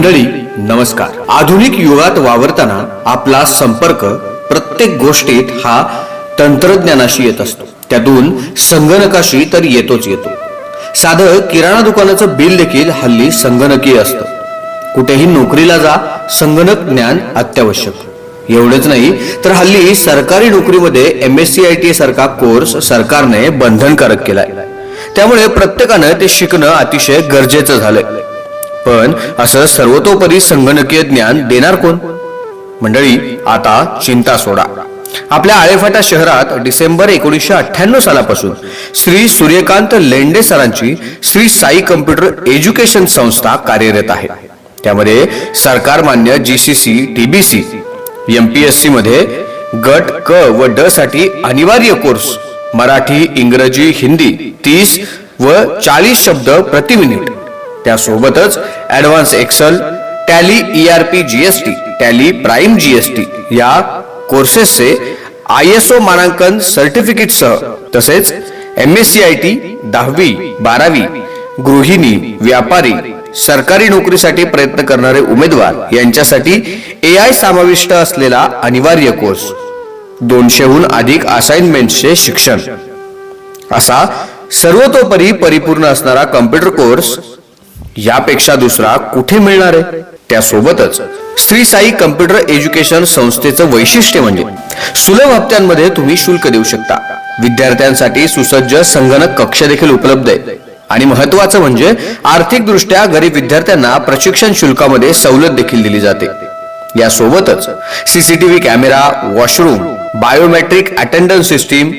मंडळी नमस्कार. आधुनिक युगात वावरताना आपला संपर्क प्रत्येक गोष्टीत हा तंत्रज्ञानाशी येत असतो. त्यातून संगणकाशी तर येतोच येतो. साधं किराणा दुकानाचं बिल देखील हल्ली संगणकीय असतं. कुठेही नोकरीला जा संगणक ज्ञान अत्यावश्यक. एवढंच नाही तर हल्ली सरकारी नोकरीमध्ये M S C I T सारखा कोर्स सरकारने बंधनकारक केलाय. त्यामुळे प्रत्येकानं ते शिकणं अतिशय गरजेचं झालंय. पण असं सर्वतोपरी संगणकीय ज्ञान देणार कोण? मंडळी आता चिंता सोडा. आपल्या आळेफाटा शहरात डिसेंबर एकोणीसशे अठ्ठ्याण्णव सालापासून श्री सूर्यकांत लेंडे सरांची श्री साई कम्प्युटर एज्युकेशन संस्था कार्यरत आहे. त्यामध्ये सरकार मान्य जीसीसी टीबीसी एमपीएससी मध्ये गट क व ड साठी अनिवार्य कोर्स मराठी इंग्रजी हिंदी तीस व चाळीस शब्द प्रति मिनिट. त्यासोबतच advance Excel Tally E R P GST Tally Prime GST या कोर्सेसचे आय एस ओ मानांकन सर्टिफिकेटसह तसेच M S C I T दहावी बारावी गृहिणी व्यापारी सरकारी नोकरीसाठी प्रयत्न करणारे उमेदवार यांच्यासाठी ए आय समाविष्ट असलेला अनिवार्य कोर्स. दोनशेहून अधिक असाइनमेंटचे शिक्षण. असा सर्वतोपरी परिपूर्ण असणारा कम्प्युटर कोर्स यापेक्षा दुसरा कुठे मिळणार आहे? त्यासोबतच श्री साई कम्प्युटर एज्युकेशन संस्थेचं वैशिष्ट्य म्हणजे सुलभ हप्त्यांमध्ये तुम्ही शुल्क देऊ शकता. विद्यार्थ्यांसाठी सुसज्ज संगणक कक्ष देखील उपलब्ध आहे आणि महत्वाचं म्हणजे आर्थिक दृष्ट्या गरीब विद्यार्थ्यांना प्रशिक्षण शुल्कामध्ये सवलत देखील दिली जाते. यासोबतच CCTV camera washroom biometric attendance system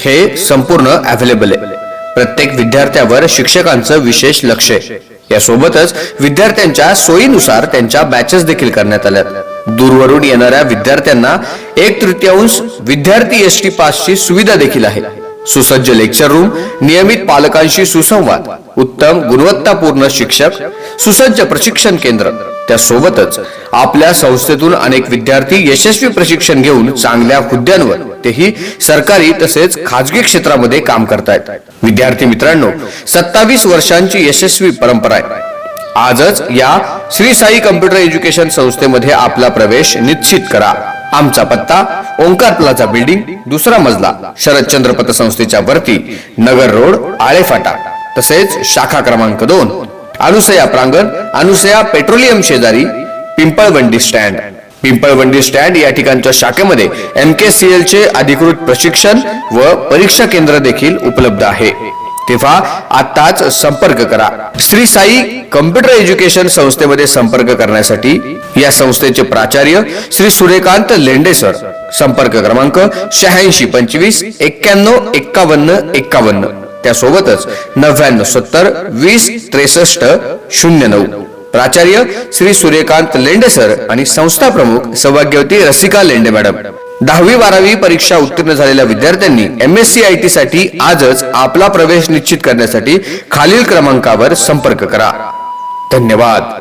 हे संपूर्ण अवेलेबल आहे. प्रत्येक विद्यार्थ्यावर शिक्षकांचं विशेष लक्ष आहे. यासोबतच विद्यार्थ्यांच्या सोयीनुसार त्यांच्या बॅचेस देखील करण्यात आल्या दूरवरून येणाऱ्या विद्यार्थ्यांना एक तृतीयांश विद्यार्थी एस टी पासची सुविधा देखील आहे. सुसज्ज लेक्चर रूम नियमित पालकांशी सुसंवाद उत्तम गुणवत्तापूर्ण शिक्षक सुसज्ज प्रशिक्षण केंद्र. त्यासोबतच आपल्या संस्थेतून अनेक विद्यार्थी यशस्वी प्रशिक्षण घेऊन चांगल्या हुद्द्यांवर तेही सरकारी तसेच खाजगी क्षेत्रामध्ये काम करतायत. विद्यार्थी मित्रांनो सत्तावीस वर्षांची यशस्वी परंपरा आहे. आजच या श्री साई कम्प्युटर एज्युकेशन संस्थेमध्ये आपला प्रवेश निश्चित करा. आमचा पत्ता ओंकार प्लाझा बिल्डिंग दुसरा मजला शरदचंद्र पतसंस्थेच्या वरती नगर रोड आळेफाटा तसेच शाखा क्रमांक दोन. अनुसया प्रांगण अनुसया पेट्रोलियम शेजारी पिंपळवंडी स्टँड. पिंपळवंडी स्टँड या ठिकाणच्या शाखेमध्ये एम के सी एल चे अधिकृत प्रशिक्षण व परीक्षा केंद्र देखील उपलब्ध आहे. तेव्हा आताच संपर्क करा. श्री साई कम्प्युटर एज्युकेशन संस्थेमध्ये संपर्क करण्यासाठी या संस्थेचे प्राचार्य श्री सूर्यकांत लेंडे सर. संपर्क क्रमांक शहाऐंशी पंचवीस एक्क्याण्णव एक्कावन्न एक्कावन्न. त्यासोबतच नव्याण्णव सत्तर वीस त्रेसष्ट शून्य नऊ. प्राचार्य श्री सूर्यकांत लेंडे सर आणि संस्था प्रमुख सौभाग्यवती रसिका लेंडे मॅडम. दहावी बारावी परीक्षा उत्तीर्ण झालेल्या विद्यार्थ्यांनी M S C I T साठी आजच आपला प्रवेश निश्चित करण्यासाठी खालील क्रमांकावर संपर्क करा. धन्यवाद.